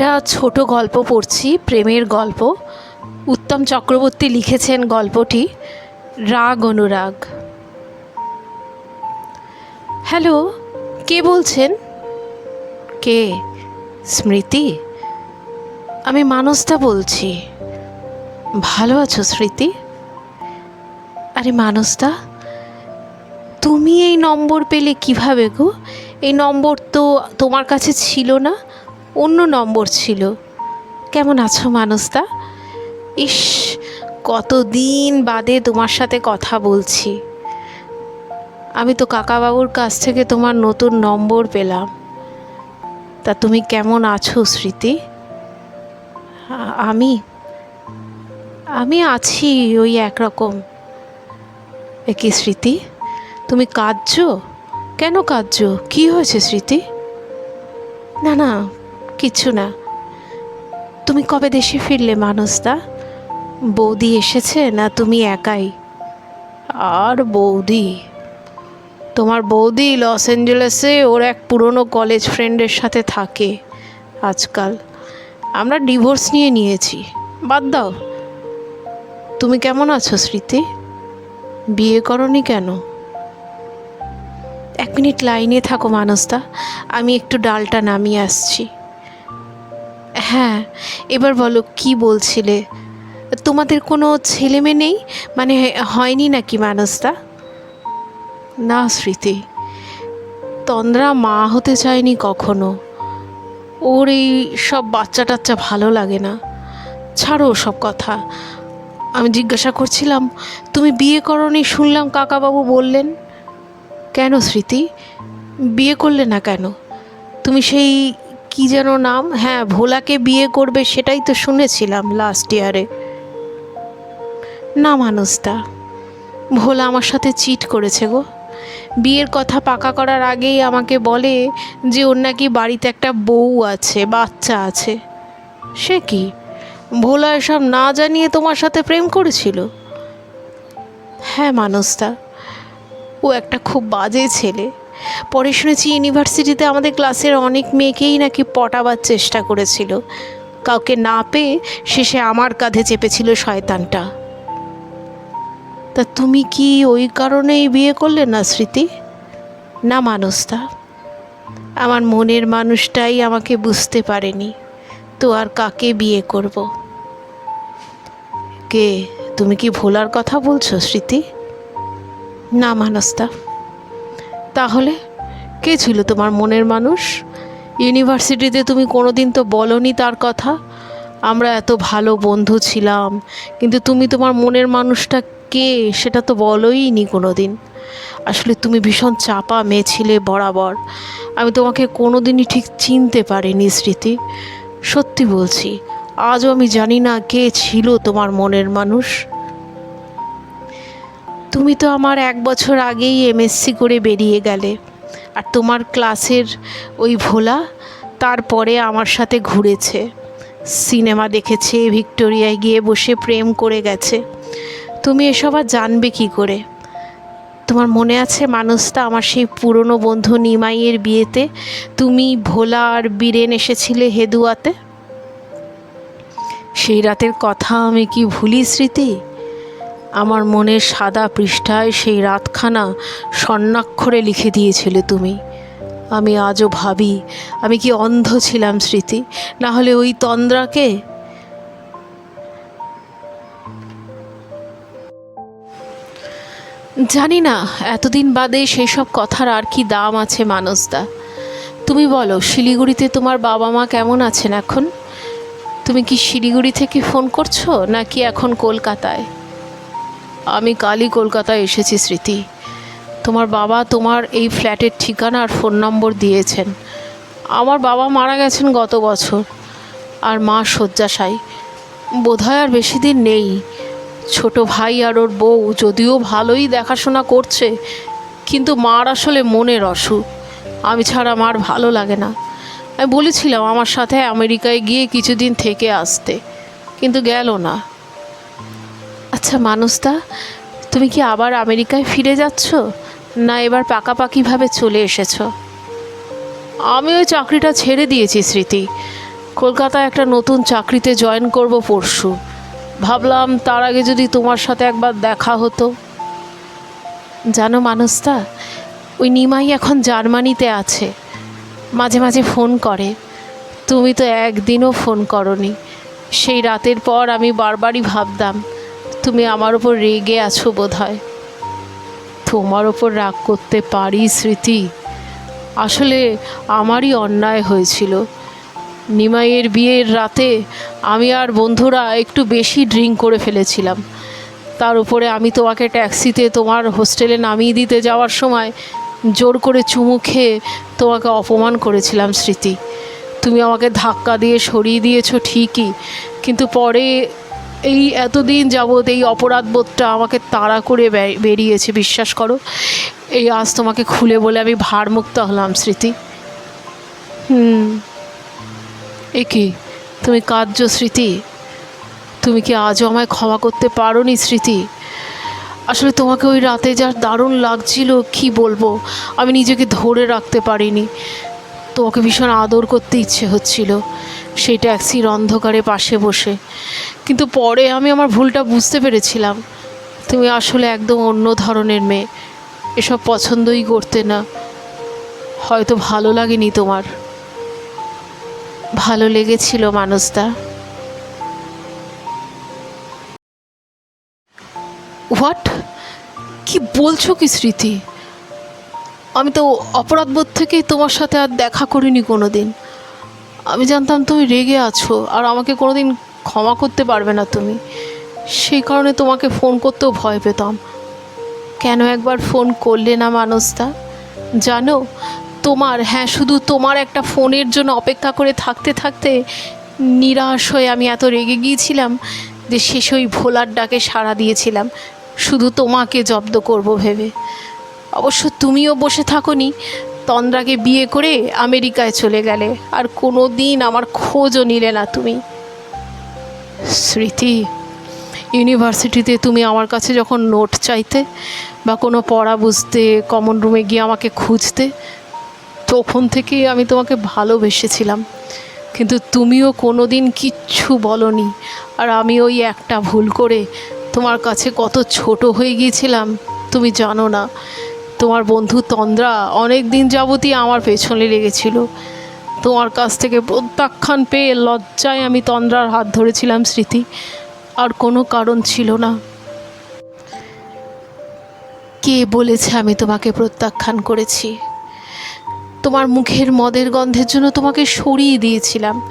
একটা ছোট গল্প পড়ছি, প্রেমের গল্প। উত্তম চক্রবর্তী লিখেছেন গল্পটি, রাগ অনুরাগ। হ্যালো, কে বলছেন? কে? স্মৃতি? আমি মানসদা বলছি। ভালো আছো স্মৃতি? আরে মানসদা, তুমি এই নম্বর পেলে কীভাবে গো? এই নম্বর তো তোমার কাছে ছিল না? অন্য নম্বর ছিল। কেমন আছো মানসদা ইস, কতদিন বাদে তোমার সাথে কথা বলছি। আমি তো কাকাবাবুর কাছ থেকে তোমার নতুন নম্বর পেলাম। তা তুমি কেমন আছো স্মৃতি? আমি আমি আছি ওই একরকম। এ কি স্মৃতি? তুমি কাঁদছো? কেন কাঁদছো? কি হয়েছে স্মৃতি? না না কিচ্ছু না। তুমি কবে দেশে ফিরলে মানসদা? বৌদি এসেছে না তুমি একাই? আর বৌদি? তোমার বৌদি লস অ্যাঞ্জেলেসে ওর এক পুরনো কলেজ ফ্রেন্ডের সাথে থাকে আজকাল। আমরা ডিভোর্স নিয়ে নিয়েছি। বাদ দাও। তুমি কেমন আছো স্মৃতি? বিয়ে করনি কেন? এক মিনিট লাইনে থাকো মানসদা। আমি একটু ডালটা নামিয়ে আসছি। হ্যাঁ এবার বলো, কি বলছিলে? তোমাদের কোনো ছেলে মেয়ে নেই? মানে হয়নি নাকি মানসদা না স্মৃতি, তন্দ্রা মা হতে চায়নি কখনো। ওর এই সব বাচ্চা টাচ্চা ভালো লাগে না। ছাড়ো সব কথা। আমি জিজ্ঞাসা করছিলাম, তুমি বিয়ে করনি শুনলাম কাকাবাবু বললেন। কেন স্মৃতি? বিয়ে করলে না কেন? তুমি সেই কি যেন নাম? হ্যাঁ ভোলাকে বিয়ে করবে সেটাই তো শুনেছিলাম লাস্ট ইয়ারে না মানুষটা ভোলা আমার সাথে চিট করেছে গো। বিয়ের কথা পাকা করার আগেই আমাকে বলে যে ওর নাকি বাড়িতে একটা বউ আছে, বাচ্চা আছে। সে কি? ভোলা এসব না জানিয়ে তোমার সাথে প্রেম করেছিল? হ্যাঁ মানুষটা ও একটা খুব বাজে ছেলে। পরে শুনেছি ইউনিভার্সিটিতে আমাদের ক্লাসের অনেক মেয়েকেই নাকি পটাবার চেষ্টা করেছিল। কাউকে না পেয়ে শেষে আমার কাঁধে চেপেছিল শয়তানটা। তা তুমি কি ওই কারণেই বিয়ে করলে না, স্মৃতি? না মানুষটা আমার মনের মানুষটাই আমাকে বুঝতে পারেনি। তো আর কাকে বিয়ে করব? কে, তুমি কি ভোলার কথা বলছো, স্মৃতি? না মানসদা তাহলে? কে ছিল তোমার মনের মানুষ? ইউনিভার্সিটিতে তুমি কোনো দিন তো বলনি তার কথা। আমরা এত ভালো বন্ধু ছিলাম, কিন্তু তুমি তোমার মনের মানুষটা কে সেটা তো বলোই নি কোনো দিন আসলে তুমি ভীষণ চাপা মেয়ে ছিলে বরাবর। আমি তোমাকে কোনো দিনই ঠিক চিনতে পারিনি স্মৃতি। সত্যি বলছি, আজও আমি জানি না কে ছিল তোমার মনের মানুষ। তুমি তো আমার এক বছর আগেই এমএসসি করে বেরিয়ে গেলে। আর তোমার ক্লাসের ওই ভোলা তারপরে আমার সাথে ঘুরেছে। সিনেমা দেখেছে, ভিক্টোরিয়ায় গিয়ে বসে প্রেম করে গেছে। তুমি এসব আর জানবে কি করে? তোমার মনে আছে মানুষটা আমার সেই পুরনো বন্ধু নিমাইয়ের বিয়েতে? তুমি ভোলা আর বীরেন এসেছিলে হেদুয়াতে? সেই রাতের কথা আমি কি ভুলি স্মৃতি? আমার মনের সাদা পৃষ্ঠায় সেই রাতখানা স্বর্ণাক্ষরে লিখে দিয়েছিলে তুমি। আমি আজও ভাবি, আমি কি অন্ধ ছিলাম স্মৃতি? না হলে ওই তন্দ্রাকে? জানি না, এতদিন বাদে সেসব কথার আর কি দাম আছে মানসদা। তুমি বলো, শিলিগুড়িতে তোমার বাবা মা কেমন আছেন এখন? তুমি কি শিলিগুড়ি থেকে ফোন করছ, নাকি এখন কলকাতায়? আমি কালই কলকাতায় এসেছি, স্মৃতি। তোমার বাবা তোমার এই ফ্ল্যাটের ঠিকানা আর ফোন নম্বর দিয়েছেন। আমার বাবা মারা গেছেন গত বছর। আর মা শয্যাশায়ী। বোধহয় আর বেশি দিন নেই। ছোট ভাই আর ওর বউ যদিও ভালোই দেখাশোনা করছে, কিন্তু মার আসলে মনের অসুখ আমি ছাড়া মার ভালো লাগে না। আমি বলেছিলাম আমার সাথে আমেরিকায় গিয়ে কিছুদিন থেকে আসতে, কিন্তু গেল না। আচ্ছা মানুষদা তুমি কি আবার আমেরিকায় ফিরে যাচ্ছ? না, এবার পাকাপাকিভাবে চলে এসেছ? আমি ওই চাকরিটা ছেড়ে দিয়েছি, স্মৃতি। কলকাতায় একটা নতুন চাকরিতে জয়েন করব পরশু। ভাবলাম তার আগে যদি তোমার সাথে একবার দেখা হতো। জানো মানুষটা ওই নিমাই এখন জার্মানিতে আছে। মাঝে মাঝে ফোন করে। তুমি তো একদিনও ফোন করনি। সেই রাতের পর আমি বারবারই ভাবতাম তুমি আমার ওপর রেগে আছো বোধ হয় তোমার ওপর রাগ করতে পারি, স্মৃতি। আসলে আমারই অন্যায় হয়েছিল। নিমাইয়ের বিয়ের রাতে আমি আর বন্ধুরা একটু বেশি ড্রিঙ্ক করে ফেলেছিলাম। তার উপরে আমি তোমাকে ট্যাক্সিতে তোমার হোস্টেলে নামিয়ে দিতে যাওয়ার সময় জোর করে চুমু খেয়ে তোমাকে অপমান করেছিলাম, স্মৃতি। তুমি আমাকে ধাক্কা দিয়ে সরিয়ে দিয়েছ ঠিকই, কিন্তু পরে এই এতদিন যাবৎ এই অপরাধবোধটা আমাকে তাড়া করে বেরিয়েছে, বিশ্বাস করো। এই আজ তোমাকে খুলে বলে আমি ভারমুক্ত হলাম, স্মৃতি। হুম। এ কি? তুমি কার্য স্মৃতি? তুমি কি আজও আমায় ক্ষমা করতে পারো নি স্মৃতি? আসলে তোমাকে ওই রাতে যা দারুণ লাগছিল, কি বলব? আমি নিজেকে ধরে রাখতে পারিনি। তোমাকে ভীষণ আদর করতে ইচ্ছে হচ্ছিল। সেই ট্যাক্সির অন্ধকারে পাশে বসে। কিন্তু পরে আমি আমার ভুলটা বুঝতে পেরেছিলাম। তুমি আসলে একদম অন্য ধরনের মেয়ে। এসব পছন্দই করতে না। হয়তো ভালো লাগেনি তোমার। ভালো লেগেছিল মানুষটা হোয়াট? কি বলছো কি স্মৃতি? আমি তো অপরাধবোধ থেকেই তোমার সাথে আর দেখা করিনি কোনো দিন আমি জানতাম তুমি রেগে আছো, আর আমাকে কোনো দিন ক্ষমা করতে পারবে না তুমি। সেই কারণে তোমাকে ফোন করতেও ভয় পেতাম। কেন একবার ফোন করলে না মানুষটা জানো, তোমার হ্যাঁ শুধু তোমার একটা ফোনের জন্য অপেক্ষা করে থাকতে থাকতে নিরাশ হয়ে আমি এত রেগে গিয়েছিলাম যে শেষ ওই ভোলার ডাকে সাড়া দিয়েছিলাম, শুধু তোমাকে জব্দ করব ভেবে। অবশ্য তুমিও বসে থাকোনি তন্দ্রাকে বিয়ে করে আমেরিকায় চলে গেলে, আর কোনো দিন আমার খোঁজও নিলে না তুমি। স্মৃতি, ইউনিভার্সিটিতে তুমি আমার কাছে যখন নোট চাইতে বা কোনো পড়া বুঝতে, কমন রুমে গিয়ে আমাকে খুঁজতে, তখন থেকেই আমি তোমাকে ভালোবেসেছিলাম। কিন্তু তুমিও কোনো দিন কিচ্ছু বলনি, আর আমি ওই একটা ভুল করে তোমার কাছে কত ছোট হয়ে গিয়েছিলাম, তুমি জানো না। তোমার বন্ধু তন্দ্রা অনেক দিন যাবতই আমার পেছনে লেগেছিল। তোমার কাছ থেকে প্রত্যাখ্যান পেয়ে লজ্জায় আমি তন্দ্রার হাত ধরেছিলাম, স্মৃতি। আর কোনো কারণ ছিল না। কে বলেছে আমি তোমাকে প্রত্যাখ্যান করেছি? তোমার মুখের মদের গন্ধের জন্য তোমাকে সরিয়ে দিয়েছিলাম।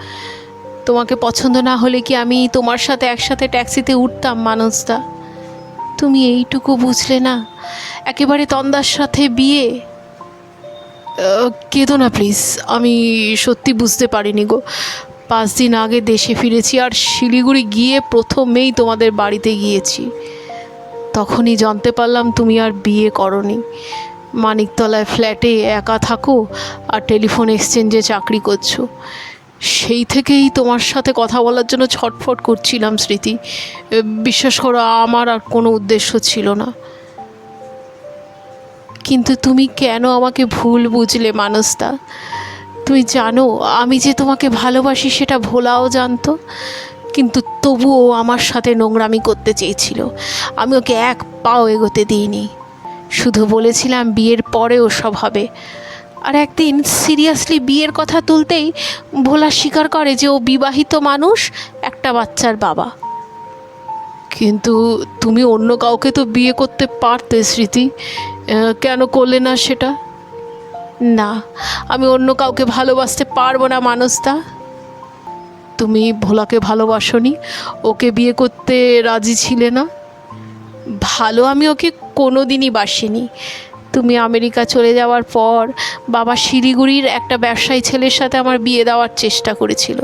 তোমাকে পছন্দ না হলে কি আমি তোমার সাথে একসাথে ট্যাক্সিতে উঠতাম মানুষদা তুমি এইটুকু বুঝলে না? একেবারে তন্দার সাথে বিয়ে? কেঁদো না প্লিজ, আমি সত্যি বুঝতে পারিনি গো। পাঁচ দিন আগে দেশে ফিরেছি আর শিলিগুড়ি গিয়ে প্রথমেই তোমাদের বাড়িতে গিয়েছি। তখনই জানতে পারলাম তুমি আর বিয়ে করনি। মানিকতলায় ফ্ল্যাটে একা থাকো আর টেলিফোন এক্সচেঞ্জে চাকরি করছ। সেই থেকেই তোমার সাথে কথা বলার জন্য ছটফট করছিলাম, স্মৃতি। বিশ্বাস করো, আমার আর কোনো উদ্দেশ্য ছিল না। কিন্তু তুমি কেন আমাকে ভুল বুঝলে মানুষটা তুমি জানো, আমি যে তোমাকে ভালোবাসি সেটা ভোলাও জানতো, কিন্তু তবুও আমার সাথে নোংরামি করতে চেয়েছিল। আমি ওকে এক পাও এগোতে দিইনি। শুধু বলেছিলাম বিয়ের পরেও ওসব হবে। আর একদিন সিরিয়াসলি বিয়ের কথা তুলতেই ভোলা স্বীকার করে যে ও বিবাহিত মানুষ, একটা বাচ্চার বাবা। কিন্তু তুমি অন্য কাউকে তো বিয়ে করতে পারতে, স্মৃতি। কেন করলে না সেটা? না, আমি অন্য কাউকে ভালোবাসতে পারব না মানুষটা তুমি ভোলাকে ভালোবাসনি, ওকে বিয়ে করতে রাজি ছিলে না। ভালো আমি ওকে কোনো দিনই বাসিনি। তুমি আমেরিকা চলে যাওয়ার পর বাবা শিলিগুড়ির একটা ব্যবসায়ী ছেলের সাথে আমার বিয়ে দেওয়ার চেষ্টা করেছিল।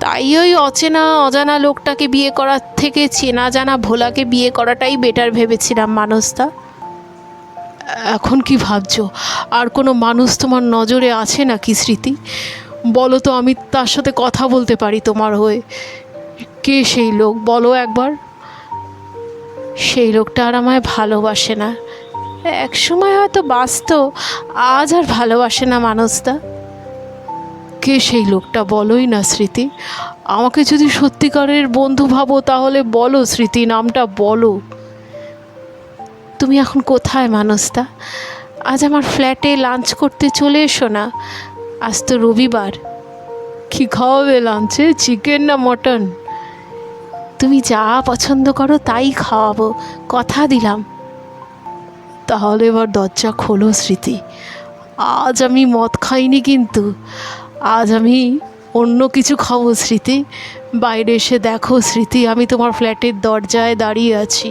তাই ওই অচেনা, অজানা লোকটাকে বিয়ে করার থেকে চেনা জানা ভোলাকে বিয়ে করাটাই বেটার ভেবেছিলাম মানুষটা এখন কি ভাবছ? আর কোনো মানুষ তোমার নজরে আছে নাকি স্মৃতি? বলো তো, আমি তার সাথে কথা বলতে পারি তোমার হয়ে। কে সেই লোক? বলো একবার। সেই লোকটা আর আমায় ভালোবাসে না। এক সময় হয়তো বাঁচত, আজ আর ভালোবাসে না মানুষটা। কে সেই লোকটা বলোই না স্মৃতি? আমাকে যদি সত্যিকারের বন্ধু ভাবো, তাহলে বলো স্মৃতি, নামটা বলো। তুমি এখন কোথায় মানসদা আজ আমার ফ্ল্যাটে লাঞ্চ করতে চলে এসো না। আজ তো রবিবার। কি খাওয়াবে লাঞ্চে চিকেন না মটন? তুমি যা পছন্দ করো, তাই খাওয়াবো। কথা দিলাম। তাহলে এবার দরজা খোলো, স্মৃতি। আজ আমি মদ খাইনি কিন্তু। আজ আমি অন্য কিছু খাব, স্মৃতি। বাইরে এসে দেখো, স্মৃতি, আমি তোমার ফ্ল্যাটের দরজায় দাঁড়িয়ে আছি।